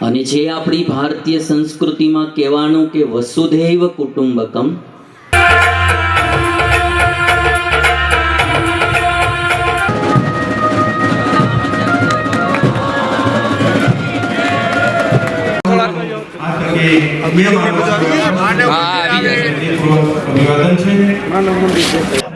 અને જે આપણી ભારતીય સંસ્કૃતિમાં કહેવાનું કે વસુધૈવ કુટુંબકમ. બે અભિવાદન છે?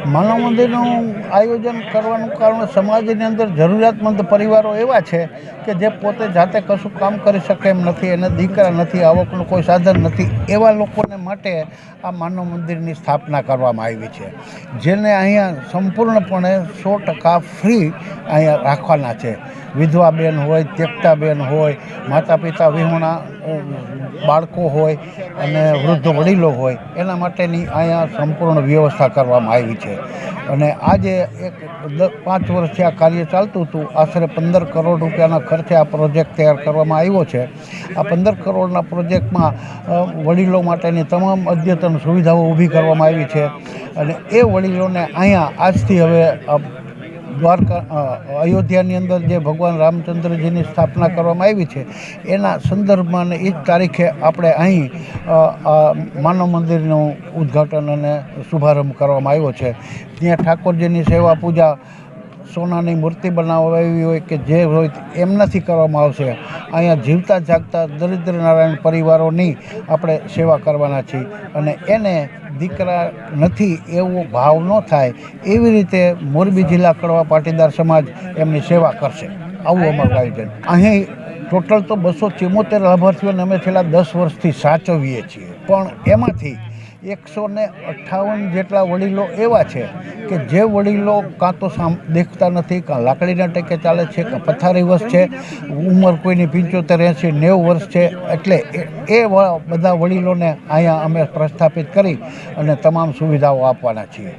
માનવ મંદિરનું આયોજન કરવાનું કારણ સમાજની અંદર જરૂરિયાતમંદ પરિવારો એવા છે કે જે પોતે જાતે કશું કામ કરી શકે એમ નથી એને દીકરા નથી આવકનું કોઈ સાધન નથી એવા લોકોને માટે આ માનવ મંદિરની સ્થાપના કરવામાં આવી છે. જેને અહીંયા સંપૂર્ણપણે સો ટકા ફ્રી અહીંયા રાખવાના છે. વિધવા બેન હોય ત્યક્તા બેન હોય માતા પિતા વિહોણા બાળકો હોય અને વૃદ્ધ વડીલો હોય, એના માટેની અહીંયા સંપૂર્ણ વ્યવસ્થા કરવામાં આવી છે. અને આજે એક પાંચ વર્ષથી આ કાર્ય ચાલતું હતું. આશરે પંદર કરોડ રૂપિયાના ખર્ચે આ પ્રોજેક્ટ તૈયાર કરવામાં આવ્યો છે. આ પંદર કરોડના પ્રોજેક્ટમાં વડીલો માટેની તમામ અદ્યતન સુવિધાઓ ઊભી કરવામાં આવી છે. અને એ વડીલોને અહીંયા આજથી હવે દ્વારકા અયોધ્યાની અંદર જે ભગવાન રામચંદ્રજીની સ્થાપના કરવામાં આવી છે, એના સંદર્ભમાં અને એ જ તારીખે આપણે અહીં માનવ મંદિરનું ઉદ્ઘાટન અને શુભારંભ કરવામાં આવ્યો છે. ત્યાં ઠાકોરજીની સેવા પૂજા સોનાની મૂર્તિ બનાવવી હોય કે જે હોય એમ નથી કરવામાં આવશે. અહીંયા જીવતા જાગતા દરિદ્ર નારાયણ પરિવારોની આપણે સેવા કરવાના છીએ. અને એને દીકરા નથી એવો ભાવ ન થાય એવી રીતે મોરબી જિલ્લા કડવા પાટીદાર સમાજ એમની સેવા કરશે. આવું અમારું આયોજન. અહીં ટોટલ તો બસો ચુમ્મોતેર લાભાર્થીઓને અમે છેલ્લા દસ વર્ષથી સાચવીએ છીએ. પણ એમાંથી એકસો ને અઠ્ઠાવન જેટલા વડીલો એવા છે કે જે વડીલો કાં તો દેખતા નથી, કાં લાકડીના ટેકે ચાલે છે, કાં વર્ષ છે, ઉંમર કોઈની પંચોતેર એંસી નેવું વર્ષ છે, એટલે એ બધા વડીલોને અહીંયા અમે પ્રસ્થાપિત કરી અને તમામ સુવિધાઓ આપવાના છીએ.